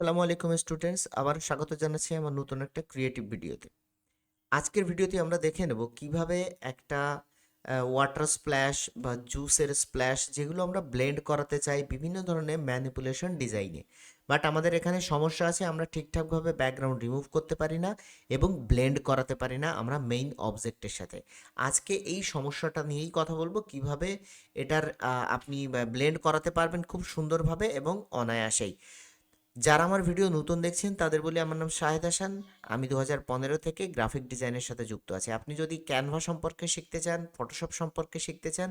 আসসালামু আলাইকুম স্টুডেন্টস, আবার স্বাগত জানাচ্ছি আমার নতুন একটা ক্রিয়েটিভ ভিডিওতে আজকের ভিডিওতে আমরা দেখে নেব কীভাবে একটা ওয়াটার স্প্ল্যাশ বা জুসের স্প্ল্যাশ যেগুলো আমরা ব্লেন্ড করাতে চাই বিভিন্ন ধরনের ম্যানিপুলেশন ডিজাইনে বাট আমাদের এখানে সমস্যা আছে, আমরা ঠিকঠাকভাবে ব্যাকগ্রাউন্ড রিমুভ করতে পারি না এবং ব্লেন্ড করাতে পারি না আমরা মেইন অবজেক্টের সাথে। আজকে এই সমস্যাটা নিয়েই কথা বলব, কীভাবে এটার আপনি ব্লেন্ড করাতে পারবেন খুব সুন্দরভাবে এবং অনায়াসেই। যারা আমার ভিডিও নতুন দেখছেন, তাদের বলি আমার নাম শাহেদ হাসান। আমি দু হাজার পনেরো থেকে গ্রাফিক ডিজাইনের সাথে যুক্ত আছি। আপনি যদি ক্যানভা সম্পর্কে শিখতে চান ফটোশপ সম্পর্কে শিখতে চান,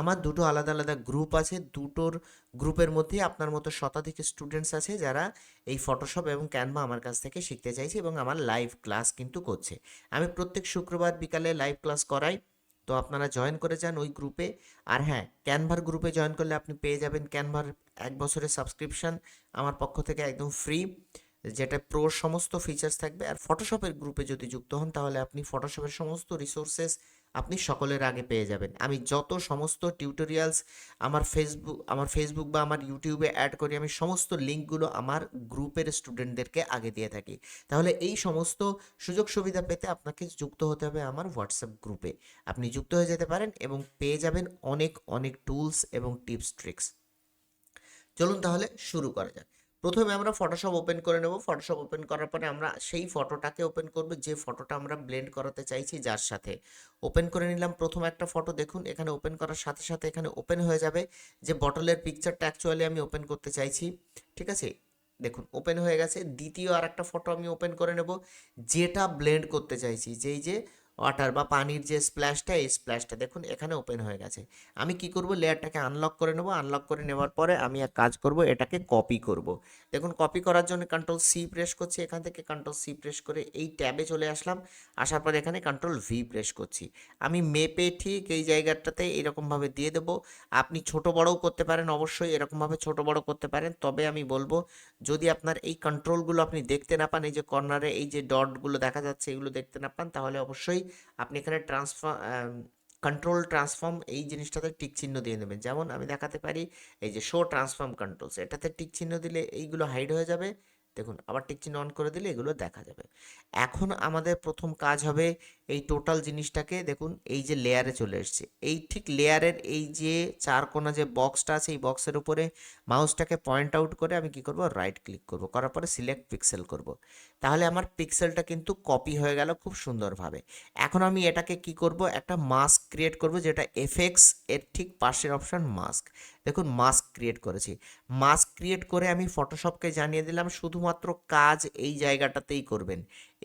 আমার দুটো আলাদা আলাদা গ্রুপ আছে। দুটোর গ্রুপের মধ্যে আপনার মতো শতাধিক স্টুডেন্টস আছে যারা এই ফটোশপ এবং ক্যানভা আমার কাছ থেকে শিখতে চাইছে এবং আমার লাইভ ক্লাস কিন্তু করছে। আমি প্রত্যেক শুক্রবার বিকালে লাইভ ক্লাস করাই। তো আপনারা জয়েন করে যান ওই গ্রুপে আর হ্যাঁ ক্যানভার গ্রুপে জয়েন করলে আপনি পেয়ে যাবেন। ক্যানভার এক বছরের সাবস্ক্রিপশান আমার পক্ষ থেকে একদম ফ্রি যেটা প্রোর সমস্ত ফিচার্স থাকবে। আর ফটোশপের গ্রুপে যদি যুক্ত হন, তাহলে আপনি ফটোশপের সমস্ত রিসোর্সেস আপনি সকলের আগে পেয়ে যাবেন। আমি যত সমস্ত টিউটোরিয়ালস আমার ফেসবুক আমার ফেসবুক বা আমার ইউটিউবে অ্যাড করি, আমি সমস্ত লিঙ্কগুলো আমার গ্রুপের স্টুডেন্টদেরকে আগে দিয়ে থাকি। তাহলে এই সমস্ত সুযোগ সুবিধা পেতে আপনাকে যুক্ত হতে হবে আমার হোয়াটসঅ্যাপ গ্রুপে আপনি যুক্ত হয়ে যেতে পারেন এবং পেয়ে যাবেন অনেক অনেক টুলস এবং টিপস ট্রিক্স চলুন তাহলে শুরু করা যাক। প্রথমে আমরা ফটোশপ ওপেন করে নেব। ফটোশপ ওপেন করার পরে আমরা সেই ফটোটাকে ওপেন করব, যে ফটোটা আমরা ব্লেন্ড করাতে চাইছি যার সাথে। ওপেন করে নিলাম প্রথম একটা ফটো দেখুন এখানে ওপেন করার সাথে সাথে এখানে ওপেন হয়ে যাবে। যে বটলের পিকচারটা অ্যাকচুয়ালি আমি ওপেন করতে চাইছি, ঠিক আছে? দেখুন ওপেন হয়ে গেছে। দ্বিতীয় আর একটা ফটো আমি ওপেন করে নেব, যেটা ব্লেন্ড করতে চাইছি, যেই যে ওয়াটার বা পানির যে স্প্ল্যাশটা এই স্প্ল্যাশটা দেখুন, এখানে ওপেন হয়ে গেছে। আমি কি করব? লেয়ারটাকে আনলক করে নেব। আনলক করে নেওয়ার পরে আমি এক কাজ করব, এটাকে কপি করব। দেখুন কপি করার জন্য কন্ট্রোল সি প্রেস করছি। এখান থেকে কন্ট্রোল সি প্রেস করে এই ট্যাবে চলে আসলাম। আসার পরে এখানে কন্ট্রোল ভি প্রেস করছি। আমি মেপে ঠিক এই জায়গাটাতে এরকমভাবে দিয়ে দেবো। আপনি ছোট বড়ও করতে পারেন, অবশ্যই এরকমভাবে ছোট বড় করতে পারেন। তবে আমি বলব, যদি আপনার এই কন্ট্রোলগুলো আপনি দেখতে না পান, এই যে কর্নারে এই যে ডটগুলো দেখা যাচ্ছে, এগুলো দেখতে না পান, তাহলে অবশ্যই আপনি এখানে ট্রান্সফর্ম কন্ট্রোল ট্রান্সফর্ম এই জিনিসটাতে টিক চিহ্ন দিয়ে নেবেন। যেমন আমি দেখাতে পারি, এই যে শো ট্রান্সফর্ম কন্ট্রোলস এটাতে টিক চিহ্ন দিলে এইগুলো হাইড হয়ে যাবে। দেখুন, আবার টিক অন করে দিলে এগুলো দেখা যাবে। এখন আমাদের প্রথম কাজ হবে এই টোটাল জিনিসটাকে দেখুন, এই যে লেয়ারে চলে এসছে। এই ঠিক লেয়ারের এই যে চার কোনা যে বক্সটা আছে, এই বক্সের উপরে মাউসটাকে পয়েন্ট আউট করে আমি কি করব? রাইট ক্লিক করব। করার পরে সিলেক্ট পিক্সেল করব। তাহলে আমার পিক্সেলটা কিন্তু কপি হয়ে গেল খুব সুন্দরভাবে। এখন আমি এটাকে কি করব? একটা মাস্ক ক্রিয়েট করব, যেটা এফেক্টস এর ঠিক পাশের অপশন মাস্ক দেখুন মাস্ক ক্রিয়েট করেছি। মাস্ক ক্রিয়েট করে আমি ফটোশপকে জানিয়ে দিলাম শুধুমাত্র কাজ এই জায়গাটাতেই করবেন।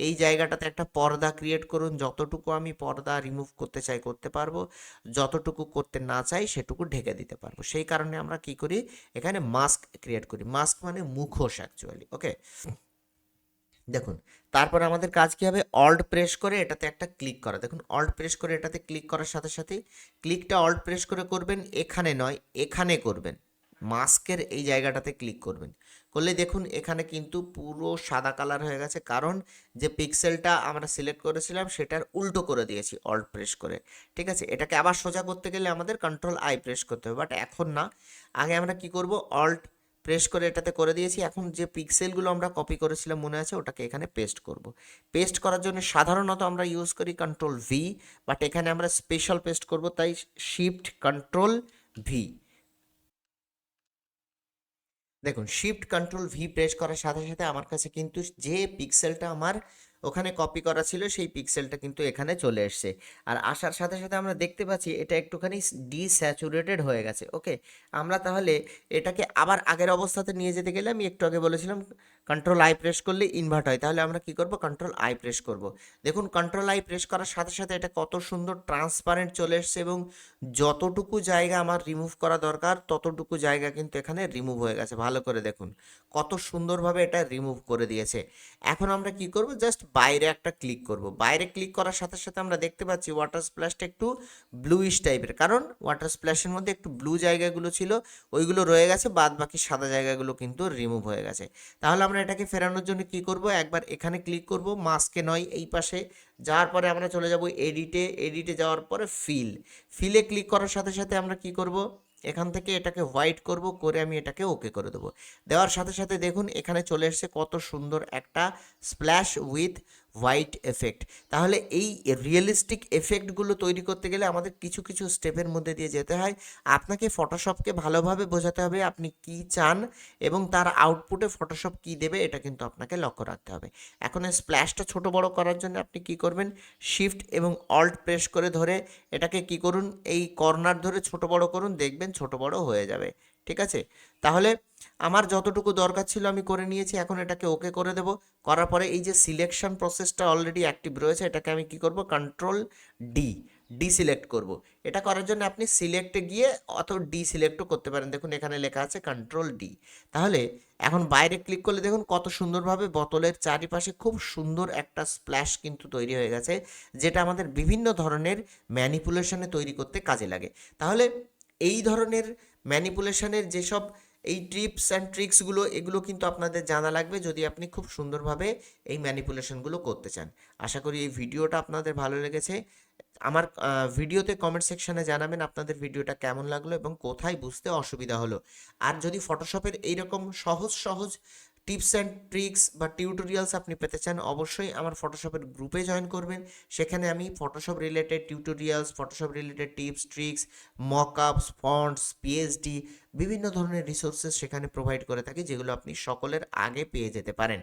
এই জায়গাটাতে একটা পর্দা ক্রিয়েট করুন, যতটুকু আমি পর্দা রিমুভ করতে চাই করতে পারব, যতটুকু করতে না চাই সেটুকু ঢেকে দিতে পারব। সেই কারণে আমরা কি করি, এখানে মাস্ক ক্রিয়েট করি। মাস্ক মানে মুখোশ অ্যাকচুয়ালি ওকে দেখুন, তারপর আমাদের কাজ কি হবে? অল্ট প্রেস করে এটাতে একটা ক্লিক করা। দেখুন অল্ট প্রেস করে এটাতে ক্লিক করার সাথে সাথে ক্লিকটা অল্ট প্রেস করে করবেন, এখানে নয়, এখানে করবেন। মাস্কের এই জায়গাটাতে ক্লিক করবেন। করলে দেখুন, এখানে কিন্তু পুরো সাদা কালার হয়ে গেছে। কারণ যে পিক্সেলটা আমরা সিলেক্ট করেছিলাম, সেটার উল্টো করে দিয়েছি অল্ট প্রেস করে। ঠিক আছে? এটাকে আবার সোজা করতে গেলে আমাদের কন্ট্রোল আই প্রেস করতে হবে। বাট এখন না। আগে আমরা কি করব? অল্ট প্রেস করে এটাতে করে দিয়েছি। এখন যে পিক্সেলগুলো আমরা কপি করেছিলাম, মনে আছে? ওটাকে এখানে পেস্ট করব। পেস্ট করার জন্য সাধারণত আমরা ইউজ করি কন্ট্রোল ভি বাট এখানে আমরা স্পেশাল পেস্ট করব, তাই শিফট কন্ট্রোল ভি দেখুন শিফট কন্ট্রোল ভি প্রেস করার সাথে সাথে আমার কাছে কিন্তু যে পিক্সেলটা আমার ওখানে কপি করা ছিল, সেই পিক্সেলটা কিন্তু এখানে চলে এসছে। আর আসার সাথে সাথে আমরা দেখতে পাচ্ছি, এটা একটুখানি ডিস্যাচুরেটেড হয়ে গেছে ওকে আমরা তাহলে এটাকে আবার আগের অবস্থাতে নিয়ে যেতে গেলে আমি একটু আগে বলেছিলাম কন্ট্রোল আই প্রেস করলে ইনভার্ট হয়। তাহলে আমরা কি করব? কন্ট্রোল আই প্রেস করব। দেখুন কন্ট্রোল আই প্রেস করার সাথে সাথে এটা কত সুন্দর ট্রান্সপারেন্ট চলে এসছে এবং যতটুকু জায়গা আমার রিমুভ করা দরকার, ততটুকু জায়গা কিন্তু এখানে রিমুভ হয়ে গেছে। ভালো করে দেখুন, কত সুন্দরভাবে এটা রিমুভ করে দিয়েছে। এখন আমরা কি করব? জাস্ট বাইরে একটা ক্লিক করব। বাইরে ক্লিক করার সাথে সাথে আমরা দেখতে পাচ্ছি ওয়াটার স্প্ল্যাশটা একটু ব্লুইশ টাইপের কারণ ওয়াটার স্প্ল্যাশের মধ্যে একটু ব্লু জায়গাগুলো ছিল, ওইগুলো রয়ে গেছে, বাদ বাকি সাদা জায়গাগুলো কিন্তু রিমুভ হয়ে গেছে। তাহলে আমরা এটাকে ফেরানোর জন্য কি করব? একবার এখানে ক্লিক করব মাস্কে নয়, এই পাশে। যাওয়ার পরে আমরা চলে যাব এডিটে এডিটে যাওয়ার পরে ফিল ফিলে ক্লিক করার সাথে সাথে আমরা কি করব? এখান থেকে এটাকে হোয়াইট করব, করে আমি এটাকে ওকে করে দেবো। দেওয়ার সাথে সাথে দেখুন, এখানে চলে এসছে কত সুন্দর একটা স্প্ল্যাশ উইথ হোয়াইট এফেক্ট তাহলে এই রিয়েলিস্টিক এফেক্টগুলো তৈরি করতে গেলে আমাদের কিছু কিছু স্টেপের মধ্যে দিয়ে যেতে হয়। আপনাকে ফটোশপকে ভালোভাবে বোঝাতে হবে আপনি কি চান এবং তার আউটপুটে ফটোশপ কি দেবে এটা কিন্তু আপনাকে লক্ষ্য রাখতে হবে। এখন এই স্প্ল্যাশটা ছোট বড় করার জন্য আপনি কি করবেন? শিফট এবং অল্ট প্রেস করে ধরে এটাকে কি করুন? এই কর্নার ধরে ছোট বড় করুন, দেখবেন ছোট বড় হয়ে যাবে। ঠিক আছে? তাহলে আমার যতটুকু দরকার ছিল আমি করে নিয়েছি, এখন এটাকে ওকে করে দেব। করার পরে এই যে সিলেকশন প্রসেসটা অলরেডি অ্যাক্টিভ রয়েছে, এটাকে আমি কি করব? কন্ট্রোল ডি ডি সিলেক্ট করব। এটা করার জন্য আপনি সিলেক্টে গিয়ে অত ডি সিলেক্টও করতে পারেন। দেখুন, এখানে লেখা আছে কন্ট্রোল ডি তাহলে এখন বাইরে ক্লিক করলে দেখুন, কত সুন্দরভাবে বোতলের চারিপাশে খুব সুন্দর একটা স্প্ল্যাশ কিন্তু তৈরি হয়ে গেছে, যেটা আমাদের বিভিন্ন ধরনের ম্যানিপুলেশনে তৈরি করতে কাজে লাগে। তাহলে এই ধরনের ম্যানিপুলেশনের যেসব এই টিপস অ্যান্ড ট্রিক্সগুলো এগুলো কিন্তু আপনাদের জানা লাগবে যদি আপনি খুব সুন্দরভাবে এই ম্যানিপুলেশনগুলো করতে চান। আশা করি এই ভিডিওটা আপনাদের ভালো লেগেছে। আমার ভিডিওতে কমেন্ট সেকশানে জানাবেন আপনাদের ভিডিওটা কেমন লাগল এবং কোথায় বুঝতে অসুবিধা হলো। আর যদি ফটোশপের এইরকম সহজ সহজ টিপস অ্যান্ড ট্রিক্স বা টিউটোরিয়ালস আপনি পেতে চান, অবশ্যই আমার ফটোশপের গ্রুপে জয়েন করবেন। সেখানে আমি Photoshop related tutorials Photoshop related tips tricks mockups fonts PhD বিভিন্ন ধরনের রিসোর্সেস সেখানে প্রোভাইড করে থাকি, যেগুলো আপনি সকলের আগে পেয়ে যেতে পারেন।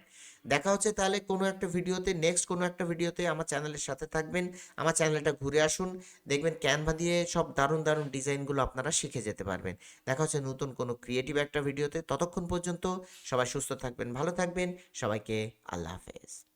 দেখা হচ্ছে তাহলে কোনো একটা ভিডিওতে নেক্সট কোনো একটা ভিডিওতে আমার চ্যানেলের সাথে থাকবেন। আমার চ্যানেলটা ঘুরে আসুন, দেখবেন ক্যানভা দিয়ে সব দারুণ দারুণ ডিজাইনগুলো আপনারা শিখে যেতে পারবেন। দেখা হচ্ছে নতুন কোনো ক্রিয়েটিভ একটা ভিডিওতে, ততক্ষণ পর্যন্ত সবাই সুস্থ থাকবেন ভালো থাকবেন সবাইকে আল্লাহ হাফেজ।